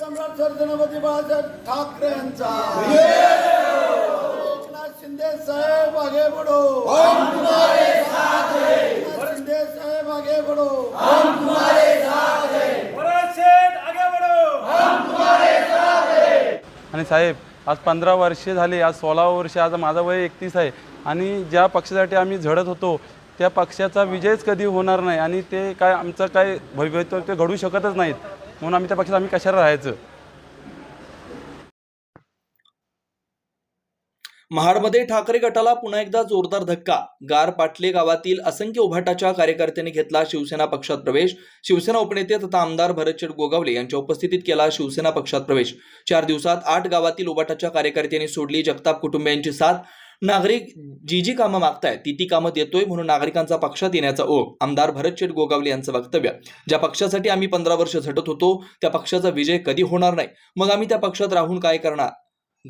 सम्राट बाळासाहेब ठाकरे यांचा एकनाथ शिंदे साहेब आगे बढो शिंदे साहेब आगे बढो आणि साहेब आज पंधरा वर्षे झाली आज सोळा वर्ष आज माझं वय एकतीस आहे. आणि ज्या पक्षासाठी आम्ही झडत होतो त्या पक्षाचा विजयच कधी होणार नाही आणि ते काय आमचं काय भविष्य ते घडू शकतच नाहीत. म्हणून आम्ही त्या पक्षात आम्ही कशाला राहायचं? महाडमध्ये ठाकरे गटाला पुन्हा एकदा जोरदार धक्का. गार पाटले गावातील असंख्य उभाटाच्या कार्यकर्त्यांनी घेतला शिवसेना पक्षात प्रवेश. शिवसेना उपनेते तथा आमदार भरतशेठ गोगावले यांच्या उपस्थितीत केला शिवसेना पक्षात प्रवेश. चार दिवसात आठ गावातील उभाटाच्या कार्यकर्त्यांनी सोडली. जगताप कुटुंबियांची साथ. नागरिक जी जी कामं मागतायत ती ती कामं देतोय म्हणून नागरिकांचा पक्षात येण्याचा ओघ. आमदार भरतशेठ गोगावले यांचं वक्तव्य. ज्या पक्षासाठी आम्ही पंधरा वर्ष झटत होतो त्या पक्षाचा विजय कधी होणार नाही? मग आम्ही त्या पक्षात राहून काय करणार?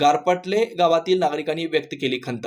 गारपटले गावातील नागरिकांनी व्यक्त केली खंत.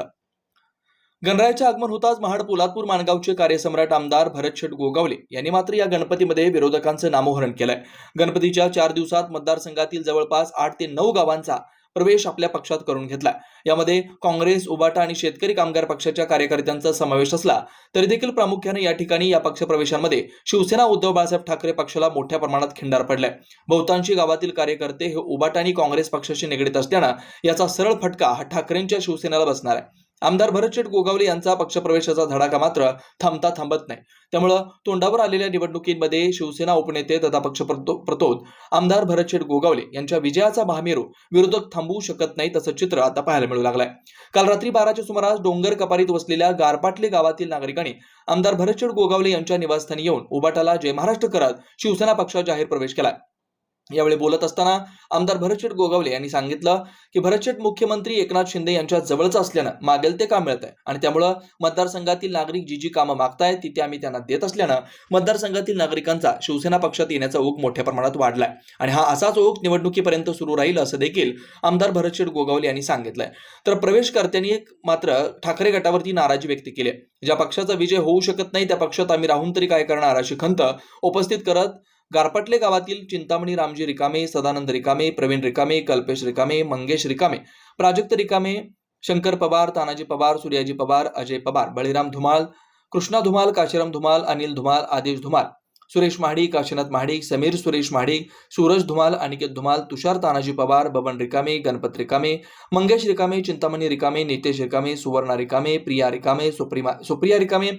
गणरायाचे आगमन होताच महाड पोलादपूर माणगावचे कार्यसम्राट आमदार भरतशेठ गोगावले यांनी मात्र या गणपतीमध्ये विरोधकांचं नामोहरण केलंय. गणपतीच्या चार दिवसात मतदारसंघातील जवळपास आठ ते नऊ गावांचा प्रवेश आपल्या पक्षात करून घेतला. यामध्ये काँग्रेस उबाटा आणि शेतकरी कामगार पक्षाच्या कार्यकर्त्यांचा समावेश असला तरी देखील प्रामुख्याने या ठिकाणी या पक्षप्रवेशांमध्ये शिवसेना उद्धव बाळासाहेब ठाकरे पक्षाला मोठ्या प्रमाणात खिंडार पडलाय. बहुतांशी गावातील कार्यकर्ते हे उबाटा आणि काँग्रेस पक्षाशी निगडीत असल्यानं याचा सरळ फटका हा ठाकरेंच्या शिवसेनेला बसणार आहे. आमदार भरतशेठ गोगावले यांचा पक्षप्रवेशाचा धडाका मात्र थांबता थांबत नाही. त्यामुळं तोंडावर आलेल्या निवडणुकीमध्ये शिवसेना उपनेते तथा पक्ष प्रतोद आमदार भरतशेठ गोगावले यांच्या विजयाचा महामेरू विरोधक थांबवू शकत नाही तसं चित्र आता पाहायला मिळू लागलंय. काल रात्री बाराच्या सुमारास डोंगर कपारीत वसलेल्या गारपाटले गावातील नागरिकांनी आमदार भरतशेठ गोगावले यांच्या निवासस्थानी येऊन उबाटाला जय महाराष्ट्र करत शिवसेना पक्षात जाहीर प्रवेश केला यावेळी बोलत असताना आमदार भरतशेठ गोगावले यांनी सांगितलं की भरतशेठ मुख्यमंत्री एकनाथ शिंदे यांच्या जवळचं असल्यानं मागेल ते काम मिळत आहे आणि त्यामुळं मतदारसंघातील नागरिक जी जी कामं मागतायत ती ते आम्ही त्यांना देत असल्यानं मतदारसंघातील नागरिकांचा शिवसेना पक्षात येण्याचा ओघ मोठ्या प्रमाणात वाढलाय. आणि हा असाच ओघ निवडणुकीपर्यंत सुरू राहील असं देखील आमदार भरतशेठ गोगावले यांनी सांगितलंय. तर प्रवेशकर्त्यांनी मात्र ठाकरे गटावरती नाराजी व्यक्त केली ज्या पक्षाचा विजय होऊ शकत नाही त्या पक्षात आम्ही राहून तरी काय करणार अशी खंत उपस्थित करत गारपटले गावातील चिंतामणी रामजी रिकामे सदानंद रिकामे प्रवीण रिकामे कल्पेश रिकामे मंगेश रिकामे प्राजक्त रिकामे शंकर पवार तानाजी पवार सूर्याजी पवार अजय पवार बळीराम धुमाल कृष्णा धुमाल काशीराम धुमाल अनिल धुमाल आदेश धुमाल सुरेश महाडिक काशीनाथ महाडिक समीर सुरेश महाडिक सूरज धुमाल अनिकेत धुमाल तुषार तानाजी पवार बबन रिकामे गणपत रिकामे मंगेश रिकामे चिंतामणी रिकामे नितेश रिकामे सुवर्णा रिकामे प्रिया रिकामे सुप्रिमा सुप्रिया रिकामे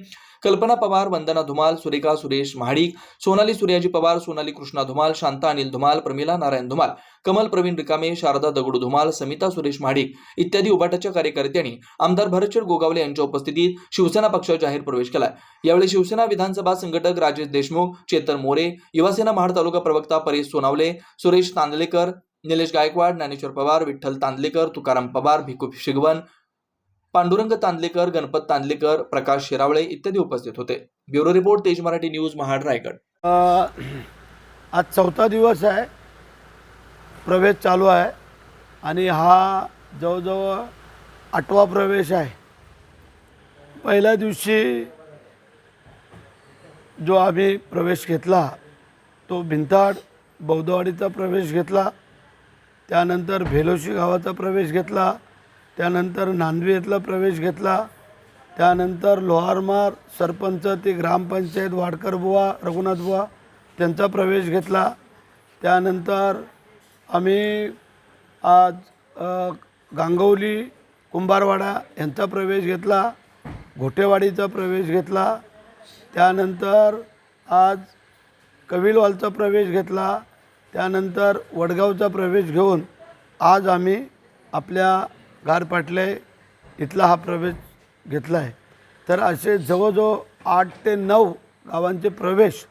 कल्पना पवार वंदना धुमाल सुरेखा सुरेश महाडिक सोनाली सूर्याजी पवार सोनाली कृष्णा धुमाल शांता अनिल धुमाल प्रमिला नारायण धुमाल कमल प्रवीण रिकामे शारदा दगडू धुमाल समिता सुरेश महाडिक इत्यादी उबाटाच्या कार्यकर्त्यांनी आमदार भरतशेठ गोगावले यांच्या उपस्थितीत शिवसेना पक्षात जाहीर प्रवेश केला यावेळी शिवसेना विधानसभा संघटक राजेश देशमुख चेतन मोरे युवासेना महाड तालुका प्रवक्ता परेश सोनावले सुरेश तांदलेकर निलेश गायकवाड ज्ञानेश्वर पवार विठ्ठल तांदलेकर तुकाराम पवार भिकू शिगवन पांडुरंग तांदलेकर गणपत तांदलेकर प्रकाश शिरावळे इत्यादी उपस्थित होते. ब्युरो रिपोर्ट तेज मराठी न्यूज महाड रायगड. आज चौथा दिवस आहे. प्रवेश चालू आहे. आणि हा जवळजवळ आठवा प्रवेश आहे. पहिल्या दिवशी जो आम्ही प्रवेश घेतला तो भिंताड बौद्धवाडीचा प्रवेश घेतला. त्यानंतर भेलोशी गावाचा प्रवेश घेतला. त्यानंतर नांदवी येथला प्रवेश घेतला. त्यानंतर लोहारमार सरपंच ते ग्रामपंचायत वाडकर बुवा रघुनाथ बुवा त्यांचा प्रवेश घेतला. त्यानंतर आम्ही आज गांगवली कुंभारवाडा यांचा प्रवेश घेतला. घोटेवाडीचा प्रवेश घेतला. त्यानंतर आज कविलवालचा प्रवेश घेतला. त्यानंतर वडगावचा प्रवेश घेऊन आज आम्ही आपल्या गारपाटले इथला हा प्रवेश घेतला आहे तर असे जवळजवळ आठ ते नऊ गावांचे प्रवेश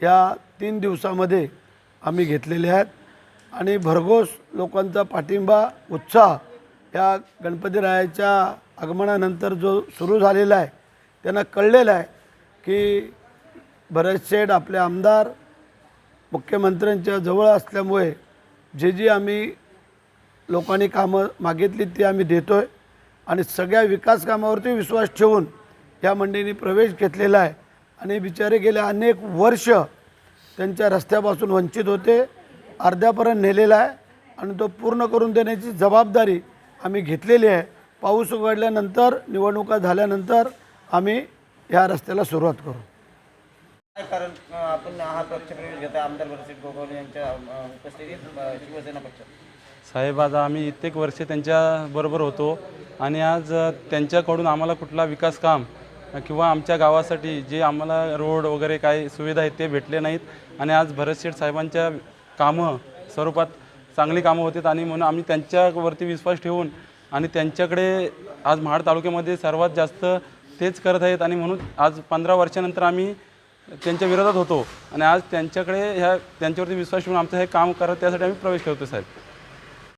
या तीन दिवसामध्ये आम्ही घेतलेले आहेत. आणि भरघोस लोकांचा पाठिंबा उत्साह या गणपतीरायाच्या आगमनानंतर जो सुरू झालेला आहे त्यांना कळलेलं आहे की भरत शेठ आपले आमदार मुख्यमंत्र्यांच्या जवळ असल्यामुळे जे जी आम्ही लोकांनी कामं मागितली ती आम्ही देतो आहे आणि सगळ्या विकास कामावरती विश्वास ठेवून या मंडळींनी प्रवेश घेतलेला आहे. आणि बिचारे गेले अनेक वर्ष त्यांच्या रस्त्यापासून वंचित होते अर्ध्यापर्यंत नेलेला आहे. आणि तो पूर्ण करून देण्याची जबाबदारी आम्ही घेतलेली आहे. पाऊस उघडल्यानंतर निवडणुका झाल्यानंतर आम्ही ह्या रस्त्याला सुरुवात करू. कारण आपण हा पक्षप्रवेश घेता आमदार भरसिंग गोगावले यांच्या उपस्थितीत शिवसेना पक्ष. साहेब आज आम्ही इत्येक वर्षे त्यांच्याबरोबर होतो आणि आज त्यांच्याकडून आम्हाला कुठला विकास काम किंवा आमच्या गावासाठी जे आम्हाला रोड वगैरे काही सुविधा आहेत ते भेटले नाहीत. आणि आज भरत शेठ साहेबांच्या कामं स्वरूपात चांगली कामं होतात आणि म्हणून आम्ही त्यांच्यावरती विश्वास ठेवून आणि त्यांच्याकडे आज महाड तालुक्यामध्ये सर्वात जास्त तेच करत आहेत आणि म्हणून आज पंधरा वर्षानंतर आम्ही त्यांच्या विरोधात होतो. आणि आज त्यांच्याकडे ह्या त्यांच्यावरती विश्वास ठेवून आमचं हे काम करत त्यासाठी आम्ही प्रवेश करतो साहेब.